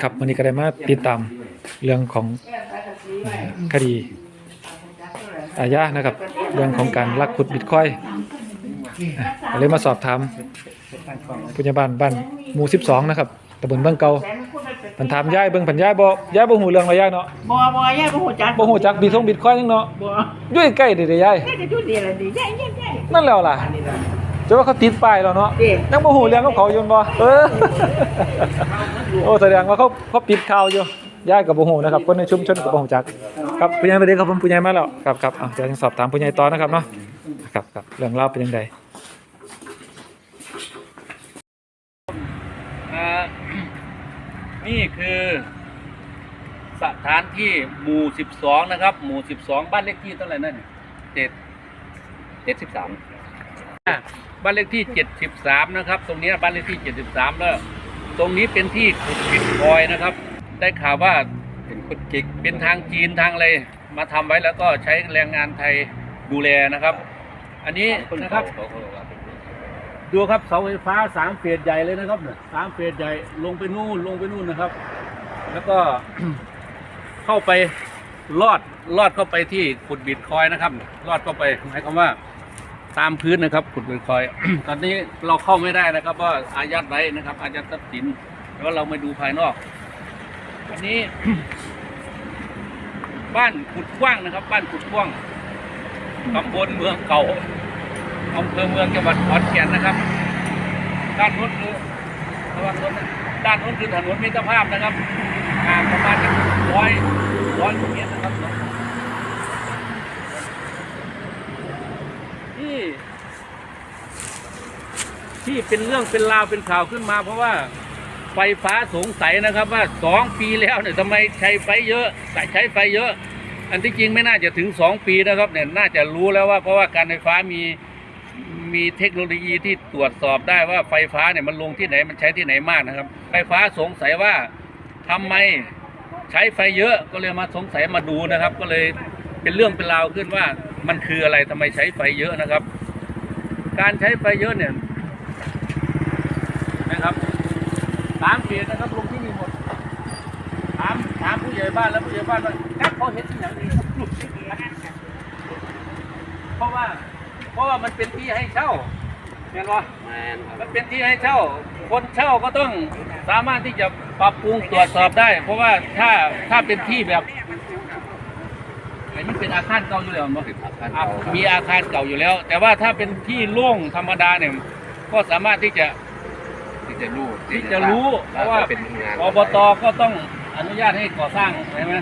ครับวันนี้ก็ได้มาติดตามเรื่องของคดีอาญานะครับ เรื่องของการลักขุดบิตคอยน์อะก็เลยมาสอบถามผู้ใหญ่บ้านบ้านหมู่ 12 นะครับตำบลเบื้องเก่ามันถามยายเบิ่งผันยายบ่ยายบ่ฮู้เรื่องว่ายายเนาะบ่บ่ย่าบ่ฮู้จักบ่ฮู้จักบิตคงบิตคอยน์จังเนาะบ่อยู่ใกล้ๆเด้เด้ยายแค่จะอยู่ดีละดีย่าย่าย่านั่นแล้วล่ะ จะว่าเขาติดป้ายแล้วเนาะดิยังบ่ฮู้เรื่องกับเขาอยู่บ่เออ โอ้แสดงว่าเขาเขาปิดข่าวอยู่ยายกับบ่ฮู้นะครับคนในชุมชนก็บ่ฮู้จักครับผู้ใหญ่มาเด้ครับผมผู้ใหญ่มาแล้วครับครับอะเดี๋ยวยังสอบถามผู้ใหญ่ต่อนะครับเนาะครับครับเรื่องราวเป็นจังไดอ่า นี่คือสถานที่หมู่ 12 นะครับ หมู่ 12 บ้านเลขที่เท่าไหร่นั่นเจ็ดเจ็ดสิบสาม บ้านเลขที่ 73 นะครับ ตรงนี้บ้านเลขที่ 73 แล้ว ตรงนี้เป็นที่ขุดบิตคอยนะครับ ได้ข่าวว่าเป็นขุดกิกเป็นทางจีนทางอะไรมาทำไว้แล้วก็ใช้แรงงานไทยดูแลนะครับ อันนี้นะครับ ดูครับเสาไฟฟ้าสามเฟสใหญ่เลยนะครับเนี่ยสามเฟสใหญ่ลงไปนู่นลงไปนู่นนะครับ แล้วก็เข้าไปลอดลอดเข้าไปที่ขุดบิตคอยนะครับลอดเข้าไปหมายความว่า ตามพื้นนะครับขุดบิตคอยน์ตอนนี้เราเข้าไม่ได้นะครับเพราอายัดไว้นะครับ อายัดทรัพย์สินแต่ว่าเรามาดูภายนอก อันนี้ บ้านขุดกว้างนะครับ บ้านขุดกว้างตำบลเมืองเก่าอำเภอเมืองจังหวัดขอนแก่นนะครับ ด้านโน้นคือระวังรถนด้านโน้นคือถนนมิตรภาพนะครับห่างประมาณร้อยร้อยเมตรนะครับที่ ที่เป็นเรื่องเป็นราวเป็นข่าวขึ้นมา เพราะว่าไฟฟ้าสงสัยนะครับว่าสองปีแล้วเนี่ยทำไมใช้ไฟเยอะใช้ไฟเยอะ อันที่จริงไม่น่าจะถึงสองปีนะครับเนี่ยน่าจะรู้แล้วว่าเพราะว่าการไฟฟ้ามีมีเทคโนโลยีที่ตรวจสอบได้ว่าไฟฟ้าเนี่ยมันลงที่ไหนมันใช้ที่ไหนมากนะครับ ไฟฟ้าสงสัยว่าทำไมใช้ไฟเยอะก็เลยมาสงสัยมาดูนะครับ ก็เลยเป็นเรื่องเป็นราวขึ้นว่ามันคืออะไรทำไมใช้ไฟเยอะนะครับ การใช้ไฟเยอะเนี่ย นะครับสามเกียรนะครับลงที่นี่หมดถามถามผู้ใหญ่บ้านแล้วผู้ใหญ่บ้านว่ากัดเขาเห็นที่อย่างนี้ครับเพราะว่าเพราะว่ามันเป็นที่ให้เช่าเห็นปะมันเป็นที่ให้เช่า คนเช่าก็ต้องสามารถที่จะปรับปรุงตรวจสอบได้ เพราะว่าถ้าถ้าเป็นที่แบบอันนี้เป็นอาคารเก่าอยู่แล้วมั้งมีอาคารเก่าอยู่แล้ว แต่ว่าถ้าเป็นที่โล่งธรรมดาเนี่ยก็สามารถที่จะ ที่จะรู้ที่จะรู้เพราะว่าเป็นงานอบตก็ต้องอนุญาตให้ก่อสร้างใช่ไหม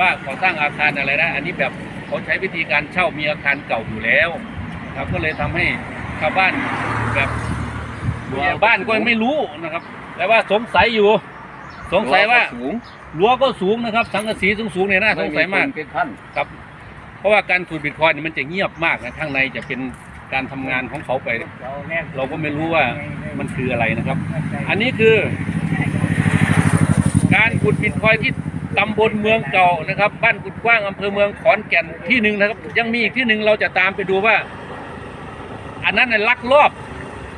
ว่าก่อสร้างอาคารอะไรได้อันนี้แบบเขาใช้วิธีการเช่ามีอาคารเก่าอยู่แล้วครับก็เลยทำให้ชาวบ้านแบบผู้ใหญ่บ้านก็ไม่รู้นะครับ แต่ว่าสงสัยอยู่ สงสัยว่าสูงรั้วก็สูงนะครับ สังกะสีสูงๆเนี่ยน่าสงสัยมากเป็นพันครับ เพราะว่าการขุดบิตคอยน์เนี่ยมันจะเงียบมากนะข้างในจะเป็น การทำงานของเขาไป เราก็ไม่รู้ว่ามันคืออะไรนะครับ อันนี้คือ การขุดบิตคอยที่ตำบลเมืองเก่านะครับ บ้านกุดกว้างอำเภอเมืองขอนแก่นที่หนึ่งนะครับ ยังมีอีกที่หนึ่งเราจะตามไปดูว่า อันนั้นน่ะลักลอบ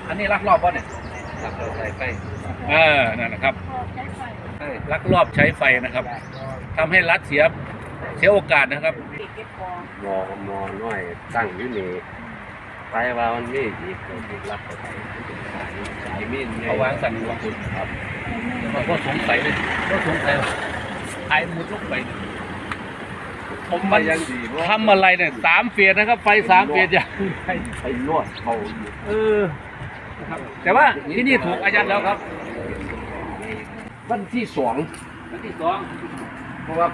อันนี้ลักลอบป่ะเนี่ยลักเราใส่ไฟเออนั่นนะครับลักลอบใช้ไฟนะครับทำให้รัฐเสียเสียโอกาสนะครับ มอมอน้อยตั้งอยู่นี่ ไปว่ามันมีอีกตัวที่รับเข้าไปสายมีดเอาวางสั่นหัวคุณครับมันก็สงสัยเลยก็สงสัยว่าไอ้มุดลงไปเนี่ยผมมันทำอะไรเนี่ยสามเฟียดนะครับไฟสามเฟียดอย่างไปไปนวดเขาอยู่เออครับ แต่ว่าที่นี่ถูกอายัดแล้วครับ วันที่สองอันที่สองเพราะว่า